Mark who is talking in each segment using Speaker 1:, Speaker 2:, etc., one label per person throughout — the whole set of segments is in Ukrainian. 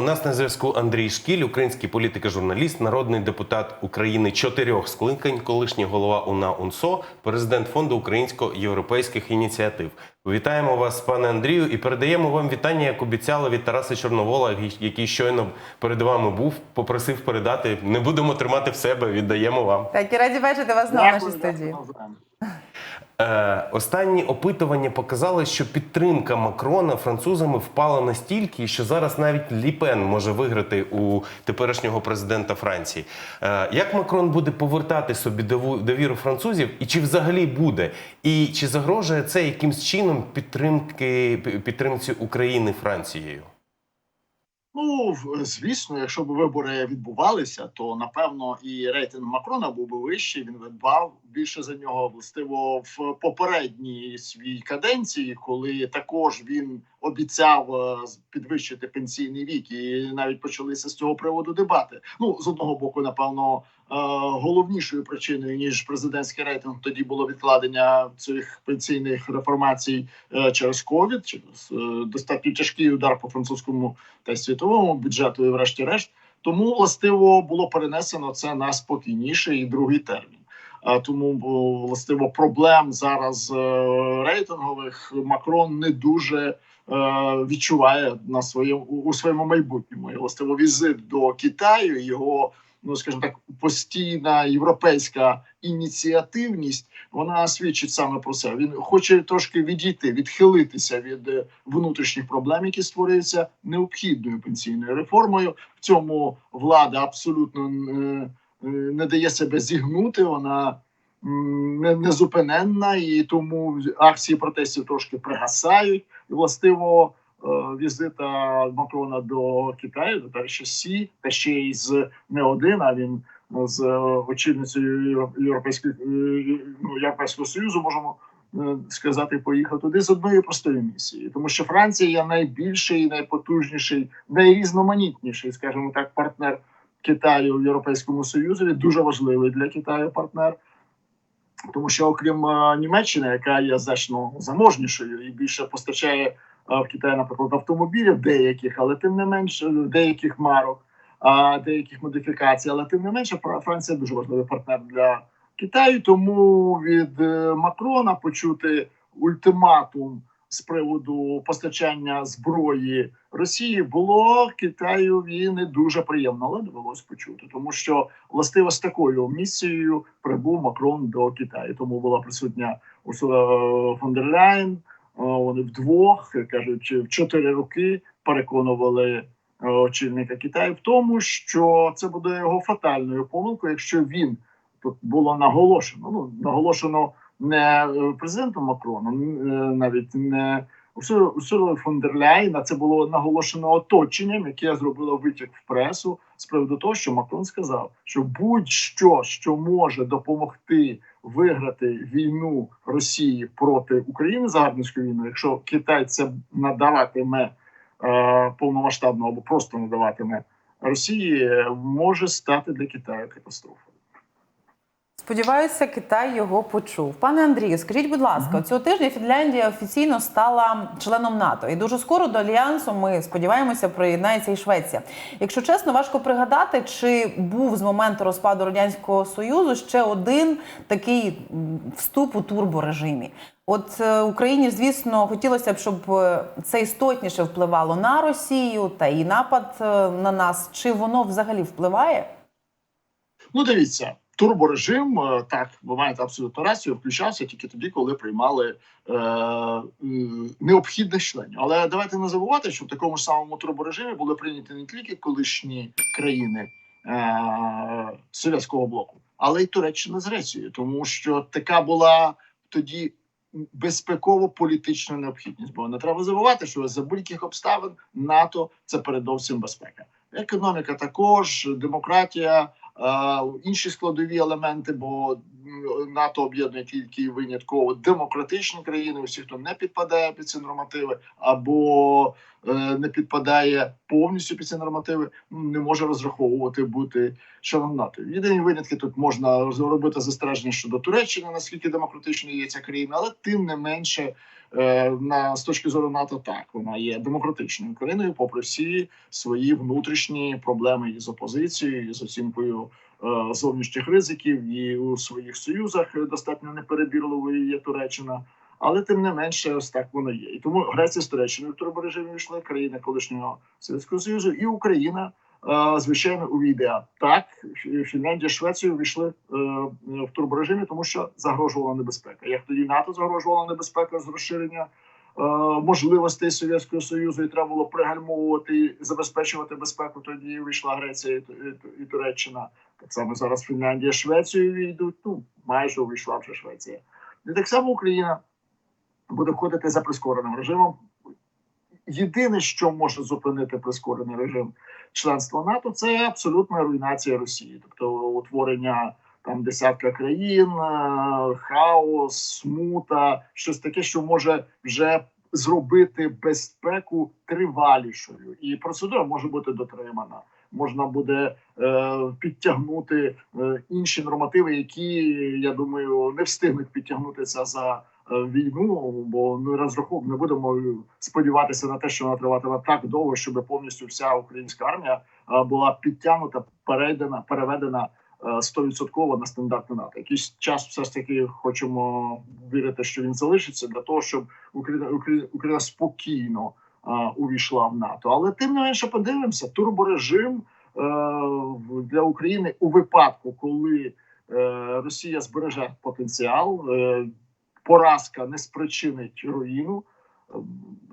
Speaker 1: У нас на зв'язку Андрій Шкіль, український політик і журналіст, народний депутат України чотирьох скликань, колишній голова УНА УНСО, президент фонду українсько-європейських ініціатив. Вітаємо вас, пане Андрію, і передаємо вам вітання, як обіцяли від Тараса Чорновола, який- щойно перед вами був. Попросив передати. Не будемо тримати в себе, віддаємо вам.
Speaker 2: Так, і раді бачити вас знову в нашій студії.
Speaker 1: Е, останні опитування показали, що підтримка Макрона французами впала настільки, що зараз навіть Ліпен може виграти у теперішнього президента Франції. Е, як Макрон буде повертати собі довіру французів, і чи взагалі буде? І чи загрожує це якимсь чином підтримки підтримці України Францією?
Speaker 3: Ну, звісно, якщо б вибори відбувалися, то напевно і рейтинг Макрона був би вищий. Він би дбав більше за нього. Властиво в попередній свій каденції, коли також він обіцяв е, підвищити пенсійний вік, і навіть почалися з цього приводу дебати. Ну з одного боку, напевно, головнішою причиною ніж президентський рейтинг тоді було відкладення цих пенсійних реформацій е, через ковід, через е, достатньо тяжкий удар по французькому та світовому бюджету, і врешті-решт. Тому властиво було перенесено це на спокійніший і другий термін. А тому властиво проблем зараз е, рейтингових Макрон не дуже відчуває на своєму у своєму майбутньому. І властиво візит до Китаю його. Ну, скажімо так, постійна європейська ініціативність вона свідчить саме про це. Він хоче трошки відійти, відхилитися від е, внутрішніх проблем, які створюються необхідною пенсійною реформою. В цьому влада абсолютно е, е, не дає себе зігнути. Вона не, незупиненна, і тому акції протестів трошки пригасають. І властиво візита Макрона до Китаю, до перше Сі, та ще й з не один, а він з е, очільницею Євро- Європейської е, ну, Європейського союзу можемо е, сказати, поїхав туди з одної простої місії, тому що Франція є найбільший, найпотужніший, найрізноманітніший, скажімо так, партнер Китаю в Європейському Союзі. Дуже важливий для Китаю партнер. Тому що окрім е, Німеччини, яка є значно заможнішою і більше постачає е, в Китай, наприклад, автомобілів деяких, але тим не менш е, деяких марок, деяких модифікацій, але тим не менше, Фра- Франція дуже важливий партнер для Китаю. Тому від е, Макрона почути ультиматум з приводу постачання зброї Росії було Китаєві не дуже приємно, але довелось почути, тому що властиво з такою місією прибув Макрон до Китаю. Тому була присутня Урсула фон дер Ляйн. Вони вдвох кажуть, в чотири роки переконували е, очільника Китаю в тому, що це буде його фатальною помилкою, якщо він тут було наголошено. Ну наголошено не е, президентом Макроном, е, навіть не Урсулою фон дер Ляйн, а це було наголошено оточенням, яке зробило витік в пресу з приводу того, що Макрон сказав, що будь-що, що може допомогти виграти війну Росії проти України загарбницьку війну, якщо Китай це надаватиме е, повномасштабно або просто надаватиме Росії, е, може стати для Китаю катастрофою.
Speaker 2: Сподіваюся, Китай його почув. Пане Андрію, скажіть, будь ласка, цього тижня Фінляндія офіційно стала членом НАТО, і дуже скоро до альянсу ми сподіваємося, приєднається і Швеція. Якщо чесно, важко пригадати, чи був з моменту розпаду радянського союзу ще один такий вступ у турборежимі. От е, Україні, звісно, хотілося б, щоб е, це істотніше впливало на Росію та і напад е, на нас. Чи воно взагалі впливає?
Speaker 3: Ну, дивіться, турборежим, е, так, ви маєте абсолютно рацію, включався тільки тоді, коли приймали е, необхідних членів. Але давайте не забувати, що в такому ж самому турборежимі були прийняті не тільки колишні країни е, Совєтського блоку, але й Туреччина з Грецією, тому що така була тоді. Безпеково-політична необхідність, бо не треба забувати, що за будь-яких обставин НАТО це передовсім безпека. Економіка також, демократія, інші складові елементи, бо НАТО об'єднує тільки винятково демократичні країни, усі, хто не підпадає під ці нормативи, або не підпадає повністю під ці нормативи, не може розраховувати бути членом НАТО. Єдині винятки тут можна робити застереження щодо Туреччини, наскільки демократичною є ця країна, але тим не менше. е, На з точки зору НАТО, так вона є демократичною країною, попри всі свої внутрішні проблеми із опозицією, з оцінкою е, зовнішніх ризиків, і у своїх союзах е, достатньо неперебірливою є Туреччина. Але тим не менше, ось так воно є. І тому Греція з Туреччиною в турборежимі війшли, країни колишнього Совєтського Союзу, і Україна, е, звичайно, увійде. Так, Фінляндія, Швеція увійшли е, в турборежимі, тому що загрожувала небезпека. Як тоді НАТО загрожувала небезпека з розширення е, можливостей Совєтського Союзу, і треба було пригальмовувати і забезпечувати безпеку. Тоді увійшла Греція і, Туреччина. Так само зараз Фінляндія, Швеція війдуть. Ну майже увійшла вже Швеція. І так само Україна буде входити за прискореним режимом. Єдине, що може зупинити прискорений режим членства НАТО, це абсолютна руйнація Росії, тобто утворення там десятка країн, е, хаос, смута, щось таке, що може вже зробити безпеку тривалішою, і процедура може бути дотримана. Можна буде е, підтягнути е, інші нормативи, які я думаю не встигнуть підтягнутися за війну, бо ми розрахов... не будемо сподіватися на те, що вона триватиме так довго, щоб повністю вся українська армія е, була підтягнута, перейдена, переведена е, стовідсотково на стандарти НАТО. Якийсь час все ж таки хочемо вірити, що він залишиться для того, щоб Україна Україна, Україна спокійно е, увійшла в НАТО. Але тим не менше подивимося, турборежим е, для України у випадку, коли е, Росія збереже потенціал, е, поразка не спричинить руїну. Е,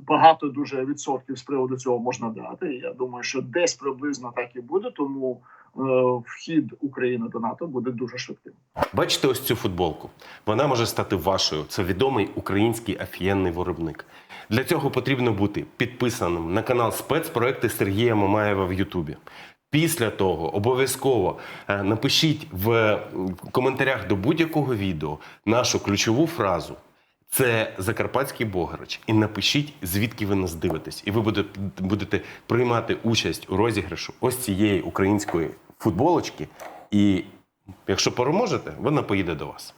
Speaker 3: Багато дуже відсотків з приводу цього можна дати. Я думаю, що десь приблизно так і буде. Тому е, вхід України до НАТО буде дуже швидким.
Speaker 1: Бачите ось цю футболку. Вона може стати вашою. Це відомий український афієнний виробник. Для цього потрібно бути підписаним на канал спецпроекти Сергія Мамаєва в Ютубі. Після того обов'язково е, напишіть в коментарях до будь-якого відео нашу ключову фразу. Це Закарпатський Бограч. І напишіть, звідки ви нас дивитесь. І ви будете, будете приймати участь у розіграшу ось цієї української футболочки. І якщо переможете, вона поїде до вас.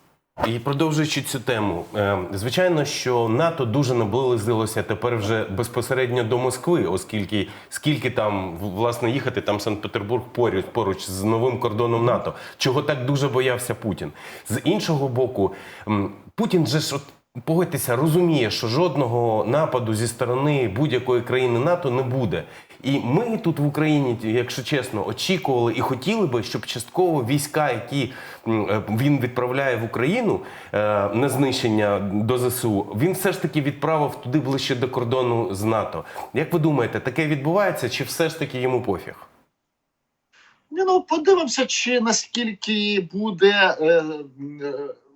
Speaker 1: І продовжуючи цю тему, е, звичайно, що НАТО дуже наблизилося тепер вже безпосередньо до Москви, оскільки скільки там власне їхати, там Санкт-Петербург поруч, поруч з новим кордоном НАТО, чого так дуже боявся Путін. З іншого боку, Путін же ж от. Погодьтеся, розуміє, що жодного нападу зі сторони будь-якої країни НАТО не буде. І ми тут в Україні, якщо чесно, очікували і хотіли би, щоб частково війська, які е, він відправляє в Україну е, на знищення до ЗСУ, він все ж таки відправив туди ближче до кордону з НАТО. Як ви думаєте, таке відбувається, чи все ж таки йому пофіг?
Speaker 3: Ну подивимося, чи наскільки буде е,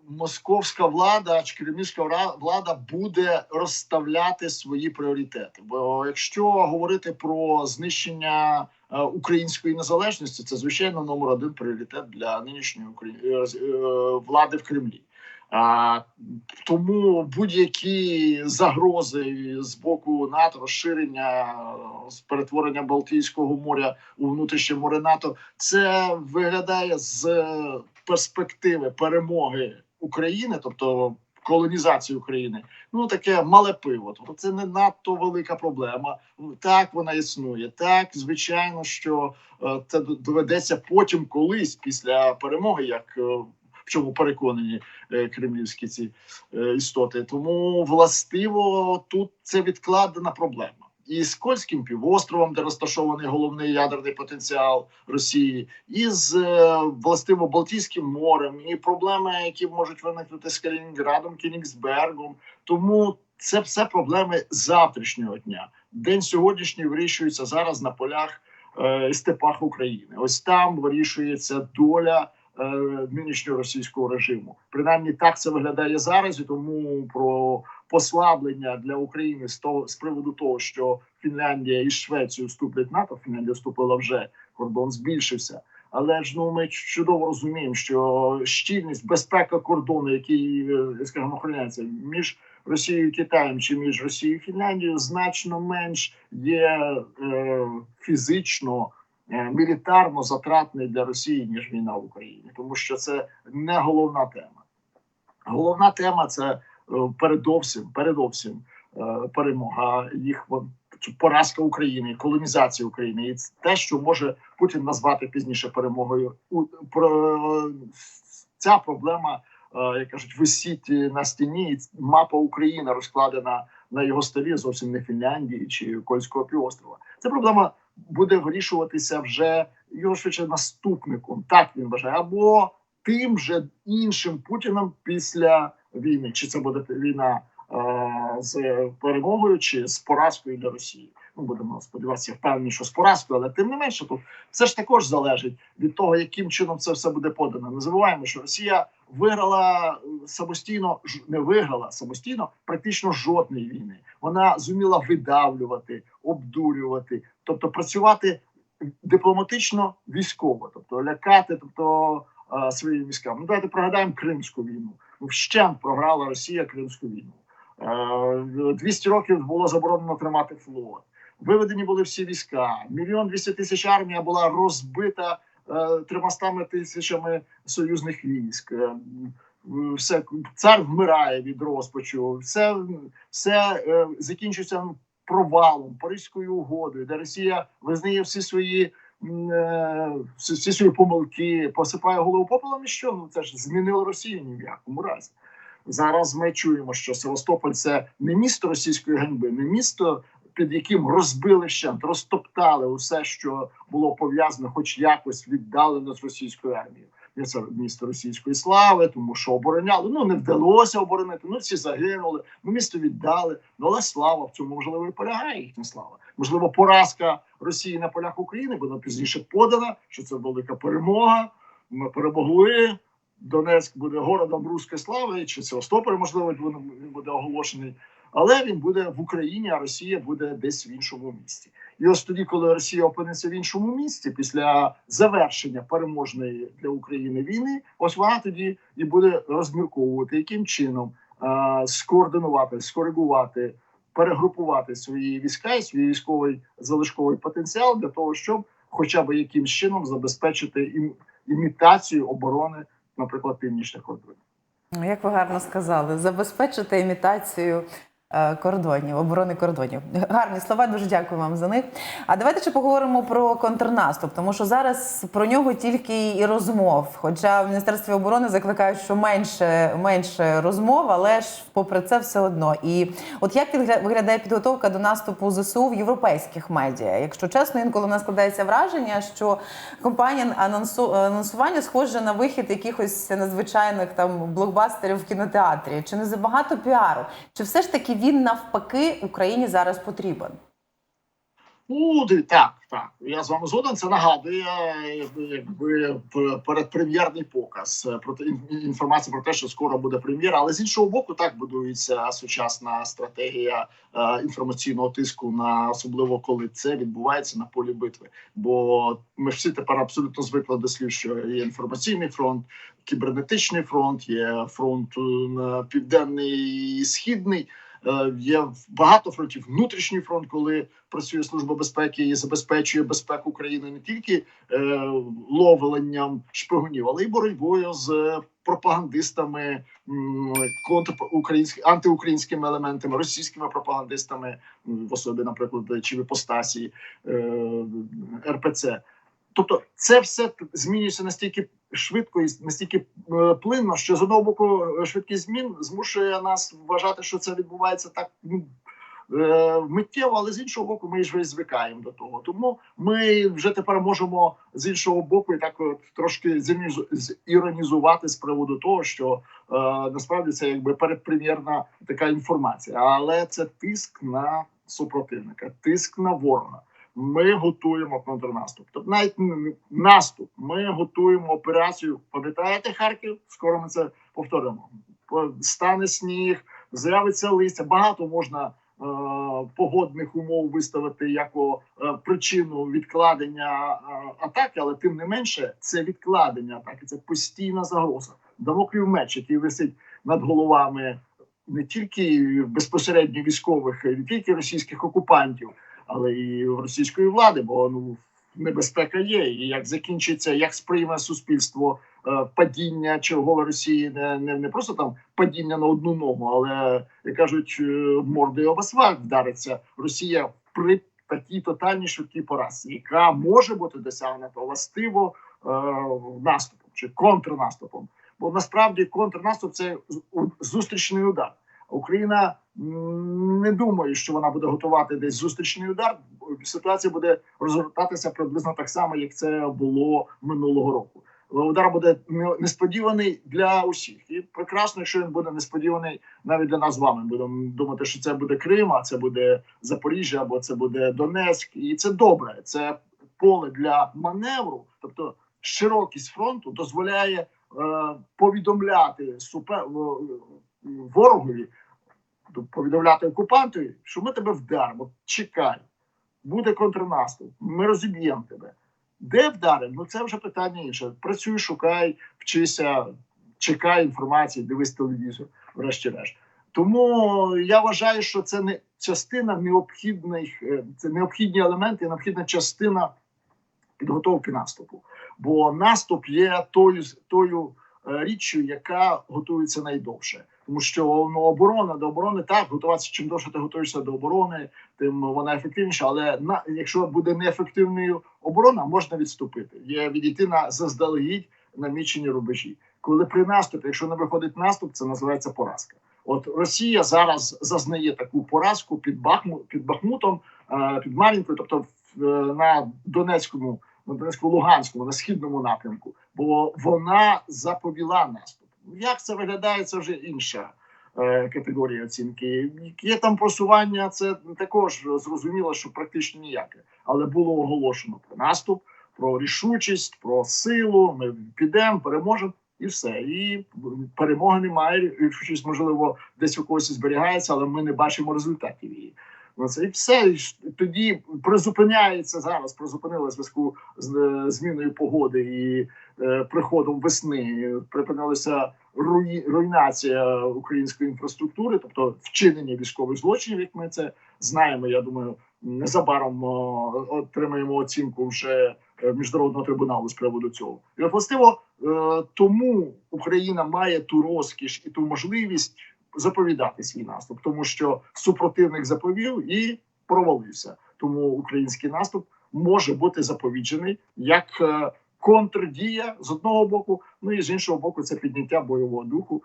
Speaker 3: московська влада чи кремлівська влада буде розставляти свої пріоритети. Бо якщо говорити про знищення е, української незалежності, це звичайно номер один пріоритет для нинішньої е, е, влади в Кремлі. А, тому будь-які загрози з боку НАТО, розширення з перетворення Балтійського моря у внутрішнє море НАТО, це виглядає з перспективи перемоги України, тобто колонізації України. Ну таке мале пиво. Тобто це не надто велика проблема. Так вона існує. Так, звичайно, що е, це доведеться потім, колись після перемоги, як. е, В чому переконані е, кремлівські ці істоти, тому властиво тут це відкладена проблема. І з Кольським півостровом, де розташований головний ядерний потенціал Росії, і з е, властиво Балтійським морем, і проблеми, які можуть виникнути з Калінінградом, Кінігсбергом. Тому це все проблеми завтрашнього дня. День сьогоднішній вирішується зараз на полях е, і степах України. Ось там вирішується доля е, нинішнього російського режиму. Принаймні так це виглядає зараз, і тому про послаблення для України з того з приводу того, що Фінляндія і Швеція вступлять в НАТО. Фінляндія вступила вже кордон збільшився. Але ж ну ми чудово розуміємо, що щільність безпека кордону, який е, скажімо, охороняється між Росією і Китаєм чи між Росією і Фінляндією значно менш є е, фізично. е, Мілітарно затратний для Росії ніж війна в Україні, тому що це не головна тема. Головна тема це передовсім, передовсім е, перемога їх поразка України, колонізація України, і те, що може Путін назвати пізніше перемогою. Про ця проблема, е, як кажуть, висіть на стіні. Мапа України розкладена на його столі зовсім не Фінляндії чи Кольського півострова. Ця проблема буде вирішуватися вже його швидше наступником. Так він вважає, або тим же іншим Путіним після війни. Чи це буде війна е, з перемогою, чи з поразкою для Росії? Ну будемо сподіватися, впевнені, що з поразкою, але тим не менше, тут все ж також залежить від того, яким чином це все буде подано. Не забуваємо, що Росія виграла е, самостійно, не виграла самостійно практично жодної війни. Вона зуміла видавлювати, обдурювати, тобто працювати дипломатично військово, тобто лякати, тобто е, свої війська. Ну давайте пригадаємо Кримську війну. Вщент програла Росія Кримську війну. Е, 200 років було заборонено тримати флот. Виведені були всі війська. Мільйон двісті тисяч армія була розбита е, тримастами тисячами союзних військ. Е, Все цар вмирає від розпачу. Все, все е, закінчується провалом, Паризькою угодою, де Росія визнає всі свої. Е, всі свої помилки посипає голову попелом. І що ну це ж змінило Росію ні в якому разі. Зараз ми чуємо, що Севастополь це не місто російської ганьби, не місто, під яким розбили щент, розтоптали усе, що було пов'язано, хоч якось віддалено з російською армією. Це місто російської слави, тому що обороняли. Ну не вдалося оборонити. Ну всі загинули. Ну місто віддали. Ну але слава в цьому можливо і полягає їхня слава. Можливо, поразка Росії на полях України буде пізніше подана, що це велика перемога. Ми перемогли. Донецьк буде городом руської слави, чи Севастополь, можливо, він буде оголошений, але він буде в Україні, а Росія буде десь в іншому місті. І ось тоді, коли Росія опиниться в іншому місті, після завершення переможної для України війни, ось вона тоді і буде розмірковувати, яким чином е- скоординувати, скоригувати, перегрупувати свої війська і свій військовий залишковий потенціал для того, щоб хоча б якимсь чином забезпечити ім- імітацію оборони наприклад, північних кордонів.
Speaker 2: Ну, Як ви гарно сказали, забезпечити імітацію кордонів, оборони кордонів. Гарні слова, дуже дякую вам за них. А давайте ще поговоримо про контрнаступ, тому що зараз про нього тільки і розмов. Хоча в Міністерстві оборони закликають, що менше, менше розмов, але ж попри це все одно. І от як виглядає підготовка до наступу ЗСУ в європейських медіа? Якщо чесно, інколи в нас складається враження, що компанія анонсу анонсування схоже на вихід якихось надзвичайних там блокбастерів в кінотеатрі. Чи не забагато піару? Чи все ж таки він навпаки Україні зараз потрібен?
Speaker 3: Ну, так, так. Я з вами згоден. Це нагадує якби, передпрем'єрний показ е, про інформація про те, що скоро буде прем'єра. Але з іншого боку, так будується сучасна стратегія е, інформаційного тиску на особливо коли це відбувається на полі битви. Бо ми всі тепер абсолютно звикли до слів, що є інформаційний фронт, кібернетичний фронт, є фронт е, південний і східний. Е, Є багато фронтів. Внутрішній фронт, коли працює служба безпеки і забезпечує безпеку країни не тільки е, ловленням шпигунів, але й боротьбою з пропагандистами, м, контрукраїнські антиукраїнськими елементами, російськими пропагандистами в особі, наприклад, чи в іпостасі е, РПЦ. Тобто, це все змінюється настільки швидко і настільки е, плинно, що з одного боку е, швидкість змін змушує нас вважати, що це відбувається так ну, е, миттєво, але з іншого боку, ми ж звикаємо до того. Тому ми вже тепер можемо з іншого боку і так от трошки зіронізувати з приводу того, що е, насправді це якби передпрем'єрна така інформація, але це тиск на супротивника, тиск на ворога. Ми готуємо контрнаступ. Тобто навіть наступ. Ми готуємо операцію. Пам'ятаєте Харків? Скоро ми це повторимо. Стане сніг, з'явиться листя. Багато можна е, погодних умов виставити як е, причину відкладення е, атаки, але тим не менше, це відкладення атаки, це постійна загроза. Дамоклів меч, який висить над головами не тільки безпосередньо військових, не тільки російських окупантів, але і російської влади, бо ну небезпека є. І як закінчиться, як сприйме суспільство е, падіння чергове Росії, не, не, не просто там падіння на одну ногу, але як кажуть, е, мордою об асфальт вдариться Росія при такій тотальній швидкій поразці, яка може бути досягнута властиво е, наступом чи контрнаступом. Бо насправді контрнаступ це зустрічний удар. Україна не думає, що вона буде готувати десь зустрічний удар. Ситуація буде розгортатися приблизно так само, як це було минулого року. Удар буде несподіваний для усіх, і прекрасно, якщо він буде несподіваний навіть для нас з вами. Будемо думати, що це буде Крим, а це буде Запоріжжя або це буде Донецьк, і це добре. Це поле для маневру, тобто широкість фронту дозволяє е, повідомляти супер ворогові, повідомляти окупантові, що ми тебе вдаримо. Чекай, буде контрнаступ, ми розіб'ємо тебе. Де вдаримо? Ну це вже питання інше. Працюй, шукай, вчися, чекай інформації, дивись телевізор, врешті-решт. Тому я вважаю, що це не частина необхідних, е, це необхідні елементи, необхідна частина підготовки наступу. Бо наступ є тою тою річчю, яка готується найдовше. Тому що ну, оборона до оборони так готуватися. Чим довше ти готуєшся до оборони, тим вона ефективніша. Але на якщо буде неефективною оборона, можна відступити. Є відійти на заздалегідь намічені рубежі. Коли при наступі, якщо не виходить наступ, це називається поразка. От Росія зараз зазнає таку поразку під Бахму під Бахмутом, е, під Мар'їнкою, тобто е, на Донецькому, на Донецькому, Луганському, на східному напрямку, бо вона заповіла наступ. Як це виглядає, це вже інша е, категорія оцінки. Є там просування, це також зрозуміло, що практично ніяке, але було оголошено про наступ, про рішучість, про силу. Ми підемо, переможемо. І все, і перемоги немає. Рішучість, можливо, десь у когось зберігається, але ми не бачимо результатів її. Ну, це і все. І тоді призупиняється зараз. Призупинила зв'язку з е, зміною погоди і е, приходом весни. Припинилася руї, руйнація української інфраструктури, тобто вчинення військових злочинів, як ми це знаємо. Я думаю, незабаром о, отримаємо оцінку вже е, міжнародного трибуналу з приводу цього. І властиво е, тому Україна має ту розкіш і ту можливість заповідати свій наступ, тому що супротивник заповів і провалився. Тому український наступ може бути заповіджений як е, контрдія з одного боку, ну і з іншого боку, це підняття бойового духу,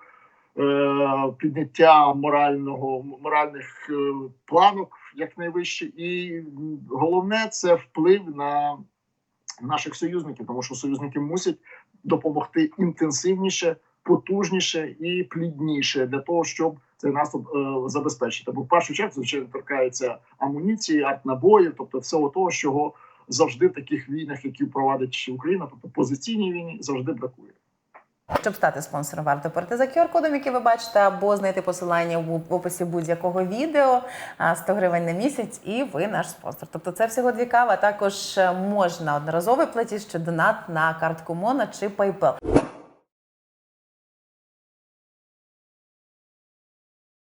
Speaker 3: е, підняття морального моральних е, планок якнайвище, і головне це вплив на наших союзників, тому що союзники мусять допомогти інтенсивніше, потужніше і плідніше для того, щоб цей наступ е, забезпечити. Бо в першу чергу звичайно торкається амуніції, артнабоїв, тобто всього того, чого завжди в таких війнах, які провадить Україна, тобто позиційній війні, завжди бракує.
Speaker 2: Щоб стати спонсором, варто перейти за QR-кодом, який ви бачите, або знайти посилання в описі будь-якого відео. А, 100 гривень на місяць, і ви наш спонсор. Тобто це всього дві кави. Також е, можна одноразовий платіж чи донат на картку Мона чи PayPal.